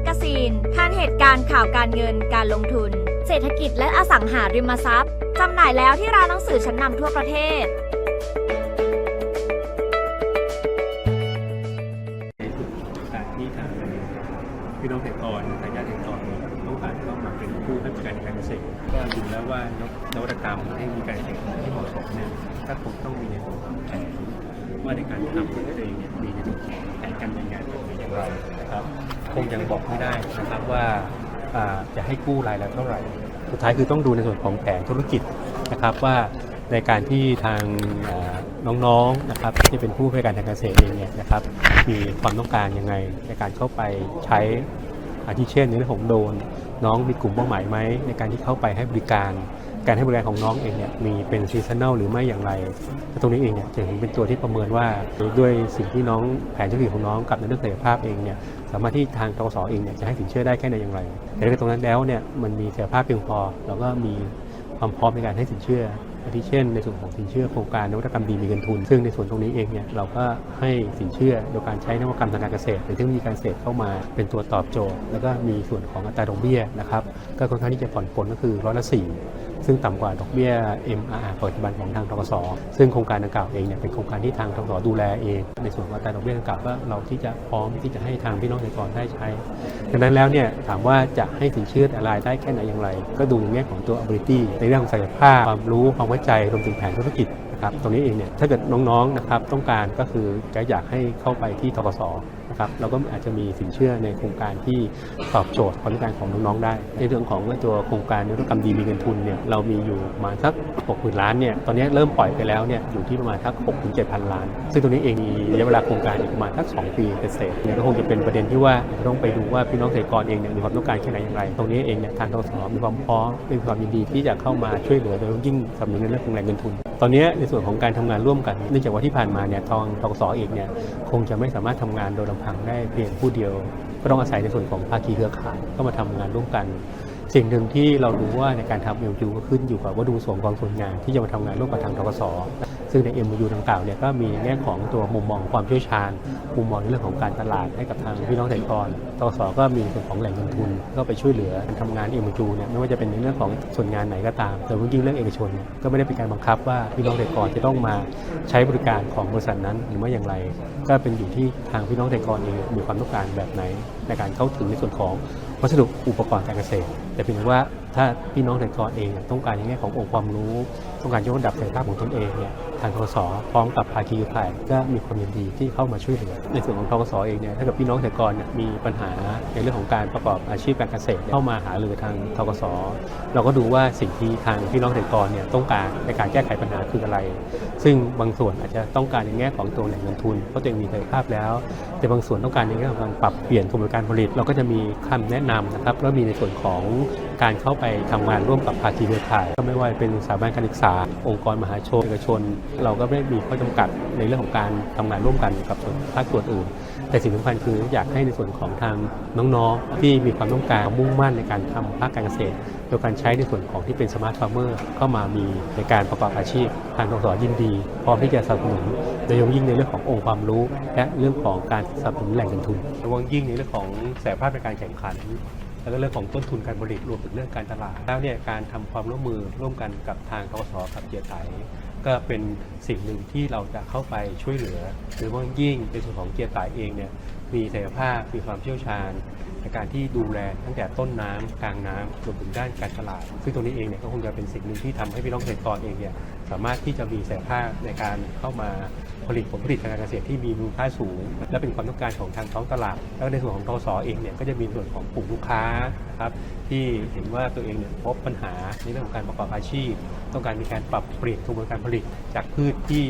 กกาซีนผ่านเหตุการณ์ข่าวการเงินการลงทุน เศรษฐกิจและอสังหาริมทรัพย์จำหน่ายแล้วที่ร้านหนังสือชั้นนำทั่วประเทศในส่วนของการที่ทางพี่น้องเกษตรกรทายาทเกษตรกรเนี่ยต้องการเข้ามาเป็นผู้ให้บริการทางการเกษตรก็ดูแล้วว่านวัตกรรมให้มีการเกษตรที่เหมาะสมเนี่ยก็คงต้องมีในส่วนของแผนว่าในการทำด้วยตัวเองเนี่ยมีในส่วนของแผนการดำเนินงานเป็นอย่างไร คงยังบอกไม่ได้นะครับว่าจะให้กู้รายละเท่าไหร่ สุดท้ายคือต้องดูในส่วนของแผนธุรกิจนะครับว่าในการที่ทางน้องๆนะครับที่เป็นผู้ให้บริการทางเกษตรเองเนี่ยนะครับมีความต้องการยังไงในการเข้าไปใช้อาทิเช่นในเรื่องของโดน น้องมีกลุ่มเป้าหมายไหมในการที่เข้าไปให้บริการ การให้บริการของน้องเองเนี่ยมีเป็นซีซันแนลหรือไม่อย่างไร ตรงนี้เองเนี่ยจะเห็นเป็นตัวที่ประเมินว่าด้วยสิ่งที่น้องแผนธุรกิจของน้องกับในเรื่องศักยภาพเองเนี่ยสามารถที่ทางตกสเองเนี่ยจะให้สินเชื่อได้แค่ไหนอย่างไร แต่ถ้าตรงนั้นแล้วเนี่ยมันมีศักยภาพเพียงพอเราก็มีความพร้อมในการให้สินเชื่ออาทิเช่นในส่วนของสินเชื่อโครงการนวัตกรรมดีมีเงินทุน ซึ่งในส่วนตรงนี้เองเนี่ยเราก็ให้สินเชื่อโดยการใช้นวัตกรรมทางการเกษตรหรือเทคโนโลยีการเกษตรเข้ามาเป็นตัวตอบโจทย์ แล้วก็มีส่วนของอัตราดอกเบี้ยนะครับก็ค่อนข้างที่จะผ่อนปลนก็คือร้อยละสี่ ซึ่งต่ำกว่าดอกเบี้ย MRR ปัจจุบันของทางทกสซึ่งโครงการดังกล่าวเองเนี่ยเป็นโครงการที่ทางทกสดูแลเอง ในส่วนของอัตรดอกเบี้ยดังกล่าวก็เราที่จะพร้อมที่จะให้ทางพี่น้องเกษตรกรได้ใช้ดังนั้นแล้วเนี่ยถามว่าจะให้สินเชื่ออะไรได้แค่ไหนอย่างไร ก็ดูในแง่ของตัว ability ในเรื่องของศักยภาพความรู้ความเข้าใจรวมถึงแผนธุรกิจนะครับตรงนี้เองเนี่ยถ้าเกิดน้องๆนะครับต้องการก็คือจะอยากให้เข้าไปที่ทกส นะครับเราก็อาจจะมีสินเชื่อในโครงการที่ตอบโจทย์ความต้องการของน้องๆได้ ในเรื่องของตัวโครงการนวัตกรรมดีมีเงินทุนเนี่ยเรามีอยู่ประมาณสัก6 0,000ล้านเนี่ยตอนนี้เริ่มปล่อยไปแล้วเนี่ยอยู่ที่ประมาณสัก6ถึง7,000 ล้าน ซึ่งตรงนี้เองมีระยะเวลาโครงการอีกประมาณสัก 2 ปีเศษๆเนี่ยก็คงจะเป็นประเด็นที่ว่าต้องไปดูว่าพี่น้องเกษตรกรเองเนี่ยมีความต้องการแค่ไหนอย่างไร ตรงนี้เองเนี่ยทางทกสมีความพร้อมมีความยินดีที่จะเข้ามาช่วยเหลือโดยยิ่งสนับสนุนในเรื่องของแหล่งเงินทุน ตอนนี้ในส่วนของการทำงานร่วมกันเนื่องจากว่าที่ผ่านมาเนี่ยทองทกสเองเนี่ยคงจะไม่สามารถทำงานโดยลำพังได้เพียงผู้เดียว ก็ต้องอาศัยในส่วนของภาคีเครือข่ายก็มาทำงานร่วมกัน สิ่งหนึ่งที่เรารู้ว่าในการทำเอ็มยูก็ขึ้นอยู่กับวัตถุประสงค์ของส่วนงาน ที่จะมาทำงานร่วมกับทางทกส ซึ่งใน MOU ดังกล่าวเนี่ยก็มีในแง่ของตัวมุมมองความเชี่ยวชาญ มุมมองในเรื่องของการตลาดให้กับทางพี่น้องเกษตรกรทกสก็มีส่วนของแหล่งเงินทุน ก็ไปช่วยเหลือการทำงาน MOU เนี่ยไม่ว่าจะเป็นในเรื่องของส่วนงานไหนก็ตาม แต่ยิ่งเรื่องเอกชนเนี่ยก็ไม่ได้เป็นการบังคับว่าพี่น้องเกษตรกรจะต้องมาใช้บริการของบริษัทนั้นหรือไม่อย่างไร ก็เป็นอยู่ที่ทางพี่น้องเกษตรกรเองมีความต้องการแบบไหน ในการเข้าถึงในส่วนของวัสดุอุปกรณ์การเกษตร แต่เพียงว่า ถ้าพี่น้องเกษตรกรเองต้องการในแง่ขององค์ความรู้ ต้องการยกระดับศักยภาพของตนเองเนี่ยทางทกสพร้อมกับภาคีเครือข่ายก็มีความยินดีที่เข้ามาช่วยเหลือในส่วนของทกสเองเนี่ยถ้าเกิดพี่น้องเกษตรกรเนี่ยมีปัญหาในเรื่องของการประกอบอาชีพการเกษตรเข้ามาหารือทางทกสเราก็ดูว่าสิ่งที่ทางพี่น้องเกษตรกรเนี่ยต้องการในการแก้ไขปัญหาคืออะไร ซึ่งบางส่วนอาจจะต้องการในแง่ของตัวแหล่งเงินทุนเพราะตัวเองมีศักยภาพแล้ว แต่บางส่วนต้องการในแง่ของการปรับเปลี่ยนกระบวนการผลิต เราก็จะมีคำแนะนำนะครับแล้วมีในส่วนของ การเข้าไปทำงานร่วมกับภาคีเครือข่าย ก็ไม่ว่าเป็นสถาบันการศึกษา องค์กรมหาชนเอกชน เราก็ไม่ได้มีข้อจำกัดในเรื่องของการทำงานร่วมกันกับส่วนภาคส่วนอื่น แต่สิ่งสำคัญคืออยากให้ในส่วนของทางน้องๆ ที่มีความต้องการมุ่งมั่นในการทำภาคการเกษตรโดยการใช้ในส่วนของที่เป็นสมาร์ทฟาร์มเมอร์เข้ามามีในการประกอบอาชีพทางกสยินดี พร้อมที่จะสนับสนุนโดยเฉพาะยิ่งในเรื่องขององค์ความรู้ และเรื่องของการสนับสนุนแหล่งเงินทุนโดยยิ่งในเรื่องของศักยภาพในการแข่งขัน แล้วก็เรื่องของต้นทุนการผลิตรวมถึงเรื่องการตลาด แล้วเนี่ยการทำความร่วมมือร่วมกันกับทางกสกับเจียไตก็เป็นสิ่งหนึ่งที่เราจะเข้าไปช่วยเหลือโดยเฉพาะยิ่งในส่วนของเจียไตเองเนี่ยมีศักยภาพมีความเชี่ยวชาญในการที่ดูแลตั้งแต่ต้นน้ำกลางน้ำรวมถึงด้านการตลาด ซึ่งตรงนี้เองเนี่ยก็คงจะเป็นสิ่งหนึ่งที่ทำให้พี่น้องเกษตรกรเองเนี่ยสามารถที่จะมีศักยภาพในการเข้ามา ผลิตผลผลิตทางการเกษตรที่มีมูลค่าสูง และเป็นความต้องการของทางท้องตลาด แล้วในส่วนของทกสเองเนี่ยก็จะมีส่วนของกลุ่มลูกค้านะครับที่เห็นว่าตัวเองเนี่ยพบปัญหาในเรื่องของการประกอบอาชีพ ต้องการมีการปรับเปลี่ยนกระบวนการผลิตจากพืชที่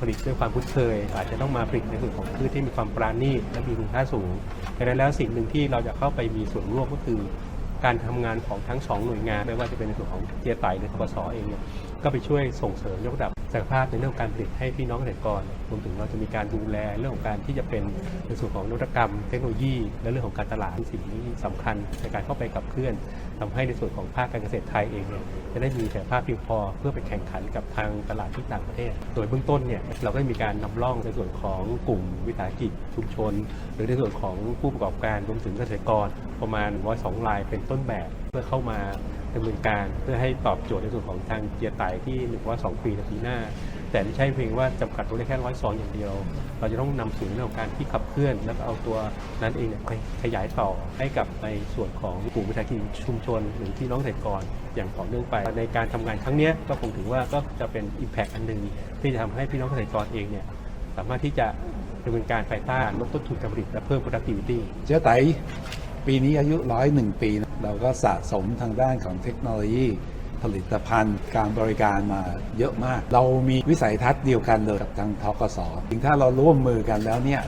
ผลิตด้วยความคุ้นเคย อาจจะต้องมาผลิตในส่วนของพืชที่มีความปราณีตและมีมูลค่าสูงดังนั้นแล้วสิ่งหนึ่งที่เราจะเข้าไปมีส่วนร่วมก็คือการทำงานของทั้งสองหน่วยงาน ไม่ว่าจะเป็นในส่วนของเจียไตหรือทกสเองเนี่ยก็ไปช่วยส่งเสริมยกระดับ ศักยภาพในเรื่องของการผลิตให้พี่น้องเกษตรกรรวมถึงเราจะมีการดูแลเรื่องของการที่จะเป็นในส่วนของนวัตกรรม เทคโนโลยี และเรื่องของการตลาดสิ่งที่สำคัญในการเข้าไปกับเคลื่อนทำให้ในส่วนของภาคการเกษตรไทยเองเนี่ยจะได้มีศักยภาพเพียงพอเพื่อไปแข่งขันกับทางตลาดที่ต่างประเทศ โดยเบื้องต้นเนี่ยเราก็ได้มีการนำร่องในส่วนของกลุ่มวิสาหกิจชุมชน หรือในส่วนของผู้ประกอบการรวมถึงเกษตรกรประมาณ102รายเป็นต้นแบบ พื่อเข้ามาดำเนินการ เพื่อให้ตอบโจทย์ในส่วนของทางเจียไตที่102ปีในปีหน้า แต่ไม่ใช่เพียงว่าจำกัดตัวได้แค่ร้อยซองอย่างเดียว เราจะต้องนำสู่เรื่องของการที่ขับเคลื่อน แล้วก็เอาตัวนั้นเองเนี่ยไปขยายต่อให้กับในส่วนของกลุ่มวิสาหกิจชุมชน หรือที่น้องเกษตรกรอย่างต่อเนื่องไป ในการทำงานครั้งนี้ก็คงถือว่าก็จะเป็น Impact อันหนึ่งที่จะทำให้พี่น้องเกษตรกรเองเนี่ยสามารถที่จะดำเนินการภายใต้ลดต้นทุนการผลิตและเพิ่ม productivity เจ๊ไต ปีนี้อายุร้อยหนึ่งปี เราก็สะสมทางด้านของเทคโนโลยีผลิตภัณฑ์การบริการมาเยอะมาก เรามีวิสัยทัศน์เดียวกันเลยกับทางทกสถึงถ้าเราร่วมมือกันแล้วเนี่ย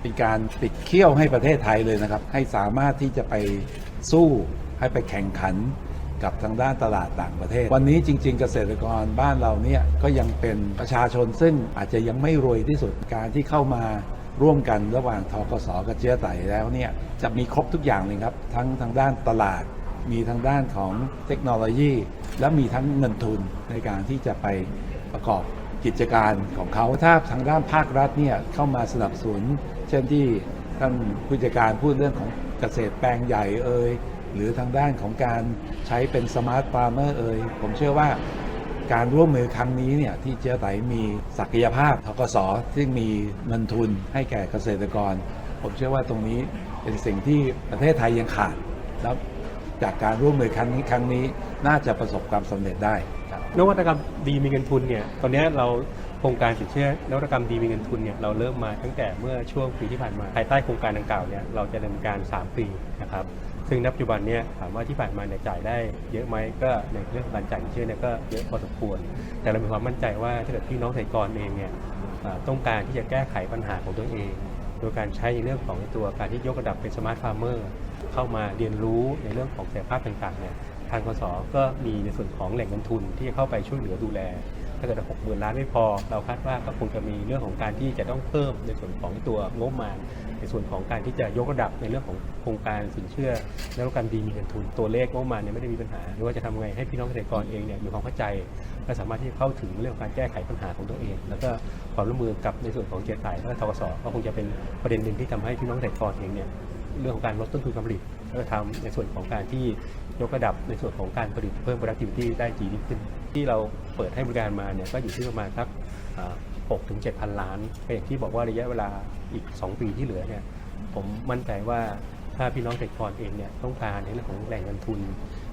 เป็นการปิดเขี้ยวให้ประเทศไทยเลยนะครับ ให้สามารถที่จะไปสู้ให้ไปแข่งขันกับทางด้านตลาดต่างประเทศ วันนี้จริง ๆ เกษตรกรบ้านเราเนี่ยก็ยังเป็นประชาชนซึ่งอาจจะยังไม่รวยที่สุดการที่เข้ามา ร่วมกันระหว่างทกสกับเจ๊ไตแล้วเนี่ยจะมีครบทุกอย่างเลยครับ ทั้งทางด้านตลาด มีทางด้านของเทคโนโลยี และมีทั้งเงินทุนในการที่จะไปประกอบกิจการของเขาถ้าทางด้านภาครัฐเนี่ยเข้ามาสนับสนุน เช่นที่ท่านผู้จัดการพูดเรื่องของเกษตรแปลงใหญ่เอ่ยหรือทางด้านของการใช้เป็นสมาร์ทฟาร์มเมอร์เอ่ยผมเชื่อว่า การร่วมมือครั้งนี้เนี่ยที่เจ๊ไตมีศักยภาพทกสซึ่งมีเงินทุนให้แก่เกษตรกร ผมเชื่อว่าตรงนี้เป็นสิ่งที่ประเทศไทยยังขาดแล้วจากการร่วมมือครั้งนี้ครั้งนี้น่าจะประสบความสำเร็จได้นวัตกรรมดีมีเงินทุนเนี่ยตอนนี้เราโครงการสินเชื่อนวัตกรรมดีมีเงินทุนเนี่ยเราเริ่มมาตั้งแต่เมื่อช่วงปีที่ผ่านมาภายใต้โครงการดังกล่าวเนี่ยเราจะดำเนินการ 3 ปีนะครับ ซึ่งณปัจจุบันเนี่ยถามว่าที่ผ่านมาเนี่ยจ่ายได้เยอะไหมก็ในเรื่องการจ่ายเชื่อเนี่ยก็เยอะพอสมควร แต่เรามีความมั่นใจว่าถ้าเกิดพี่น้องเกษตรกรเองเนี่ยต้องการที่จะแก้ไขปัญหาของตัวเอง โดยการใช้ในเรื่องของตัวการที่ยกระดับเป็นสมาร์ทฟาร์มเมอร์เข้ามาเรียนรู้ในเรื่องของศักยภาพต่างๆเนี่ยทางกสก็มีในส่วนของแหล่งเงินทุนที่จะเข้าไปช่วยเหลือดูแลถ้าเกิดหกหมื่นล้านไม่พอ เราคาดว่าก็คงจะมีเรื่องของการที่จะต้องเพิ่มในส่วนของตัวงบประมาณ ในส่วนของการที่จะยกระดับในเรื่องของโครงการสินเชื่อและการดีมีเงินทุนตัวเลขงบประมาณเนี่ยไม่ได้มีปัญหา หรือว่าจะทำไงให้พี่น้องเกษตรกรเองเนี่ยมีความเข้าใจและสามารถที่จะเข้าถึงเรื่องของการแก้ไขปัญหาของตัวเอง แล้วก็ความร่วมมือกับในส่วนของเจียไตและก็ทกสก็คงจะเป็นประเด็นหนึ่งที่ทำให้พี่น้องเกษตรกรเองเนี่ยเรื่องของการลดต้นทุนการผลิตแล้วก็ทำในส่วนของการที่ยกระดับในส่วนของการผลิตเพิ่ม productivity ได้ดีขึ้น ที่เราเปิดให้บริการมาเนี่ยก็อยู่ที่ประมาณสัก 6ถึง7,000 ล้านอย่างที่บอกว่าระยะเวลาอีก 2 ปีที่เหลือเนี่ยผมมั่นใจว่าถ้าพี่น้องเกษตรกรเองเนี่ยต้องการในเรื่องของแหล่งเงินทุน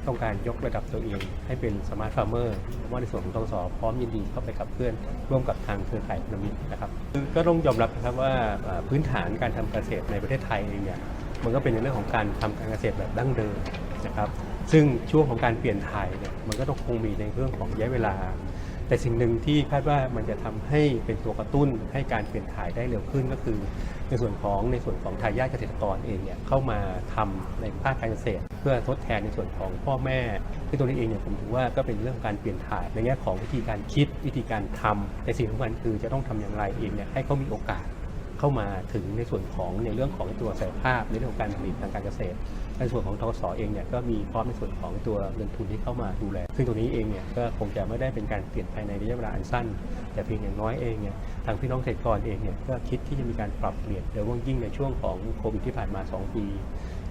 ต้องการยกระดับตัวเองให้เป็นสมาร์ทฟาร์มเมอร์ว่าในส่วนของตสพร้อมยินดีเข้าไปขับเคลื่อน ร่วมกับทางเครือข่ายพันธมิตรนะครับคือก็ต้องยอมรับนะครับว่าพื้นฐานการทำเกษตรในประเทศไทยเองเนี่ยมันก็เป็นในเรื่องของการทำการเกษตรแบบดั้งเดิมนะครับซึ่งช่วงของการเปลี่ยนถ่ายเนี่ยมันก็ต้องคงมีในเรื่องของระยะเวลา แต่สิ่งหนึ่งที่คาดว่ามันจะทำให้เป็นตัวกระตุ้นให้การเปลี่ยนถ่ายได้เร็วขึ้นก็คือ ในส่วนของในส่วนของทายาทเกษตรกรเองเนี่ยเข้ามาทำในภาคการเกษตร เพื่อทดแทนในส่วนของพ่อแม่ที่ตัวนี้เองเนี่ยผมถือว่าก็เป็นเรื่องการเปลี่ยนถ่ายในแง่ของวิธีการคิดวิธีการทำแต่สิ่งสำคัญคือจะต้องทำอย่างไรเองเนี่ยให้เขามีโอกาส เข้ามาถึงในส่วนของในเรื่องของตัวศักยภาพในเรื่องของการผลิตทางการเกษตร ในส่วนของทกสเองเนี่ยก็มีพร้อมในส่วนของตัวเงินทุนที่เข้ามาดูแล ซึ่งตรงนี้เองเนี่ยก็คงจะไม่ได้เป็นการเปลี่ยนภายในระยะเวลาอันสั้น แต่เพียงอย่างน้อยเองเนี่ยทางพี่น้องเกษตรกรเองเนี่ยก็คิดที่จะมีการปรับเปลี่ยนโดยเฉพาะยิ่งในช่วงของโควิดที่ผ่านมา 2 ปี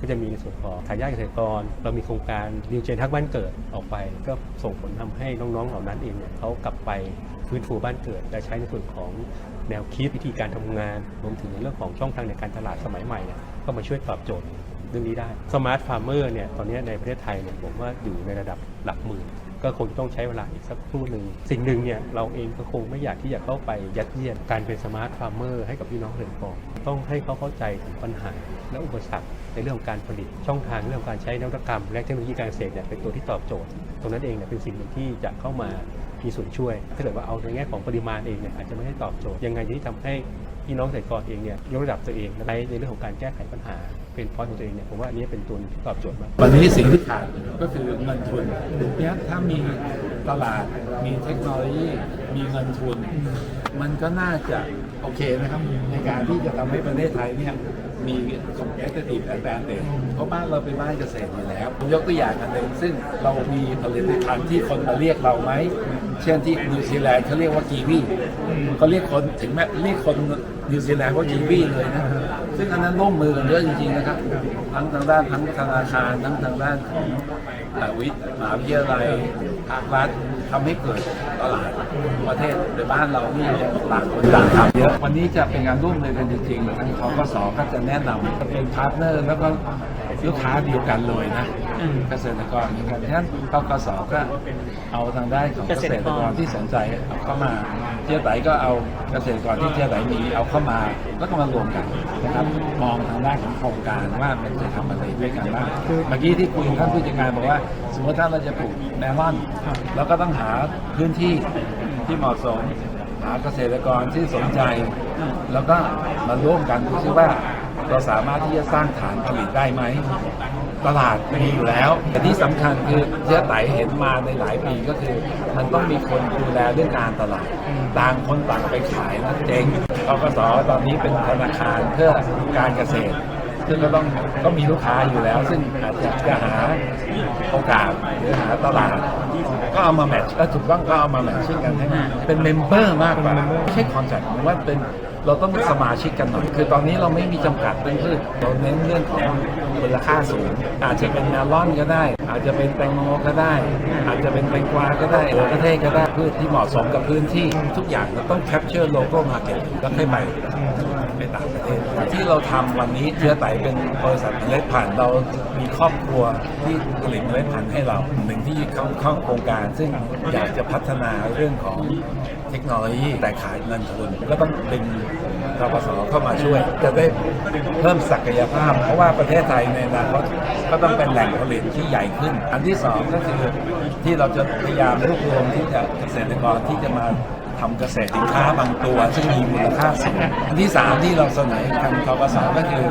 ก็จะมีในส่วนของทายาทเกษตรกร เรามีโครงการนิวเจนทักบ้านเกิดออกไป ก็ส่งผลทำให้น้องๆเหล่านั้นเองเนี่ยเขากลับไป ฟื้นฟูบ้านเกิด และใช้ในส่วนของแนวคิดวิธีการทำงานรวมถึงในเรื่องของช่องทางในการตลาดสมัยใหม่เนี่ยก็มาช่วยตอบโจทย์เรื่องนี้ได้สมาร์ทฟาร์มเมอร์เนี่ยตอนนี้ในประเทศไทยเนี่ยผมว่าอยู่ในระดับหลักหมื่นก็คงต้องใช้เวลาอีกสักครู่หนึ่ง สิ่งหนึ่งเนี่ยเราเองก็คงไม่อยากที่จะเข้าไปยัดเยียดการเป็นสมาร์ทฟาร์มเมอร์ให้กับพี่น้องเกษตรกรต้องให้เขาเข้าใจถึงปัญหา และอุปสรรคในเรื่องการผลิตช่องทางเรื่องของการใช้นวัตกรรม และเทคโนโลยีการเกษตรเนี่ยเป็นตัวที่ตอบโจทย์ ตรงนั้นเองเนี่ยเป็นสิ่งหนึ่งที่จะเข้ามา มีส่วนช่วย ถ้าเกิดว่าเอาในแง่ของปริมาณเองเนี่ยอาจจะไม่ได้ตอบโจทย์ยังไงที่ทำให้พี่น้องเกษตรกรเองเนี่ยยกระดับตัวเองในในเรื่องของการแก้ไขปัญหาเป็นพอยของตัวเองเนี่ยผมว่าอันนี้เป็นตัวที่ตอบโจทย์มากวันนี้สิ่งที่ขาดก็คือเงินทุนเนี่ยถ้ามีตลาดมีเทคโนโลยีมีเงินทุน มันก็น่าจะโอเคนะครับ ในการที่จะทำให้ประเทศไทยเนี่ยมี competitive advantage เพราะบ้านเราเป็นบ้านเกษตรอยู่แล้วผมยกตัวอย่างอันหนึ่งซึ่งเรามีผลิตภัณฑ์ที่คนมาเรียกเราไหม เช่นที่นิวซีแลนด์เขาเรียกว่ากีวีเขาเรียกคนถึงแม้เรียกคนนิวซีแลนด์ว่ากีวีเลยนะ ซึ่งอันนั้นร่วมมือกันเยอะจริงๆนะครับ ทั้งทางด้านทั้งธนาคารทั้งทางด้านของวิทย์มหาวิทยาลัยภาครัฐทำให้เกิดตลาดประเทศในบ้านเรานี่ยังต่างคนต่างทำเยอะ วันนี้จะเป็นงานร่วมมือกันจริงๆทางทกสก็จะแนะนำเป็นพาร์ทเนอร์แล้วก็ลูกค้าเดียวกันเลยนะ เกษตรกรเหมือนกันฉะนั้นทกสก็เอาทางด้านของเกษตรกรที่สนใจเอาเข้ามาเที่ยวไหนก็เอาเกษตรกรที่เที่ยวไหนมีเอาเข้ามาแล้วก็มารวมกันนะครับมองทางด้านของโครงการว่ามันจะทำอะไรด้วยกันบ้างเมื่อกี้ที่คุยกับท่านผู้จัดการบอกว่า สมมติถ้าเราจะปลูกแมลอนเราก็ต้องหาพื้นที่ที่เหมาะสมหาเกษตรกรที่สนใจ แล้วก็มาร่วมกันดูซิว่าเราสามารถที่จะสร้างฐานผลิตได้ไหม ตลาดมีอยู่แล้วแต่ที่สำคัญคือเจ๊ไตเห็นมาในหลายปีก็คือ มันต้องมีคนดูแลเรื่องการตลาดต่างคนต่างไปขายนะเจ๊งกกสตอนนี้เป็นธนาคารเพื่อการเกษตร ซึ่งก็ต้องก็มีลูกค้าอยู่แล้ว ซึ่งอาจจะจะหาโอกาสหรือหาตลาดก็เอามาแมทช์แล้วถูกต้องก็เอามาแมทชิ่งกันให้มันเป็นเมมเบอร์มากกว่าไม่ใช่คอนแทคผมว่าเป็นเราต้องเป็นสมาชิกกันหน่อย คือตอนนี้เราไม่มีจำกัดเรื่องพืชเราเน้นเรื่องของ มูลค่าสูง อาจจะเป็นเมลอนก็ได้ อาจจะเป็นแตงโมก็ได้ อาจจะเป็นแตงกวาก็ได้หรือประเทศก็ได้พืชที่เหมาะสมกับพื้นที่ทุกอย่างเราต้องแคปเจอร์โลโก้มาเก็ตแล้วค่อยไปไปต่างประเทศที่เราทำวันนี้เชื้อไตเป็นบริษัทเมล็ดพันธุ์เรามีครอบครัวที่ผลิตเมล็ดพันธุ์ให้เราหนึ่งที่ข้าเข้าโครงการ ซึ่งอยากจะพัฒนาเรื่องของ เทคโนโลยีแต่ขายเงินทุนก็ต้องดึงทกสเข้ามาช่วย จะได้เพิ่มศักยภาพ เพราะว่าประเทศไทยในอนาคตก็ต้องเป็นแหล่งผลิตที่ใหญ่ขึ้น อันที่สองก็คือที่เราจะพยายามรวบรวมที่จะเกษตรกรที่จะมา ทำเกษตรสินค้าบางตัว ซึ่งมีมูลค่าสูงอันที่สามที่เราเสนอทางทกสก็คือ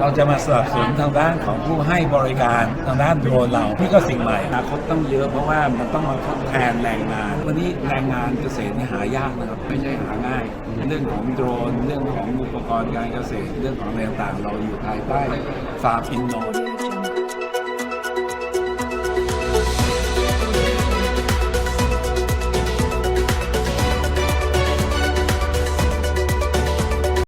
เราจะมาสนับสนุนทางด้านของผู้ให้บริการทางด้านโดรนเราที่ก็สิ่งใหม่อนาคตต้องเยอะเพราะว่ามันต้องมาทดแทนแรงงาน วันนี้แรงงานเกษตรนี่หายากนะครับไม่ใช่หาง่าย เรื่องของโดรนเรื่องของอุปกรณ์การเกษตร เรื่องของอะไรต่างๆเราอยู่ภายใต้ฟาร์มอินโน